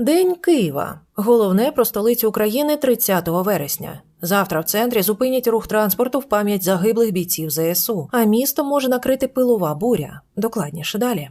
День Києва. Головне про столицю України 30 вересня. Завтра в центрі зупинять рух транспорту в пам'ять загиблих бійців ЗСУ, а місто може накрити пилова буря. Докладніше далі.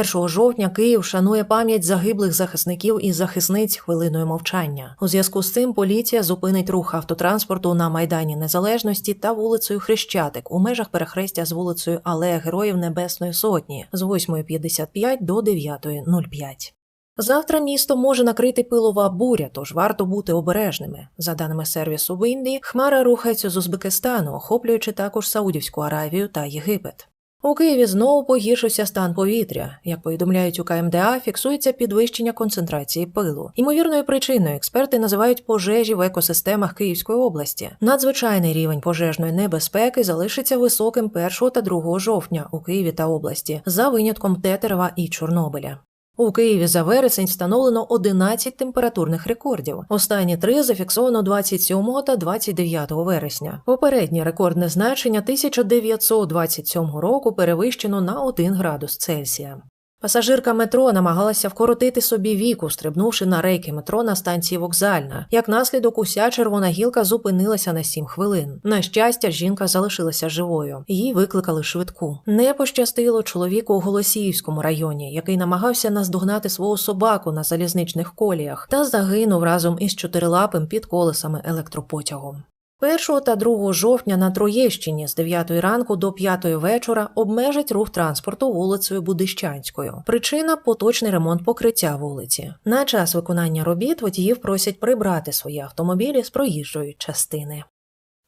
1 жовтня Київ шанує пам'ять загиблих захисників і захисниць хвилиною мовчання. У зв'язку з цим поліція зупинить рух автотранспорту на Майдані Незалежності та вулицею Хрещатик у межах перехрестя з вулицею Алея Героїв Небесної Сотні з 8.55 до 9.05. Завтра місто може накрити пилова буря, тож варто бути обережними. За даними сервісу в хмара рухається з Узбекистану, охоплюючи також Саудівську Аравію та Єгипет. У Києві знову погіршився стан повітря. Як повідомляють у КМДА, фіксується підвищення концентрації пилу. Ймовірною причиною експерти називають пожежі в екосистемах Київської області. Надзвичайний рівень пожежної небезпеки залишиться високим 1 та 2 жовтня у Києві та області, за винятком Тетерева і Чорнобиля. У Києві за вересень встановлено 11 температурних рекордів. Останні три зафіксовано 27 та 29 вересня. Попереднє рекордне значення 1927 року перевищено на 1 градус Цельсія. Пасажирка метро намагалася вкоротити собі віку, стрибнувши на рейки метро на станції вокзальна. Як наслідок, уся червона гілка зупинилася на 7 хвилин. На щастя, жінка залишилася живою. Їй викликали швидку. Не пощастило чоловіку у Голосіївському районі, який намагався наздогнати свого собаку на залізничних коліях, та загинув разом із чотирилапим під колесами електропотягу. 1 та 2 жовтня на Троєщині з 9 ранку до 5 вечора обмежать рух транспорту вулицею Будищанською. Причина поточний ремонт покриття вулиці. На час виконання робіт водіїв просять прибрати свої автомобілі з проїжджої частини.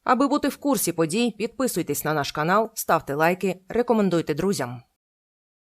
Аби бути в курсі подій, підписуйтесь на наш канал, ставте лайки, рекомендуйте друзям.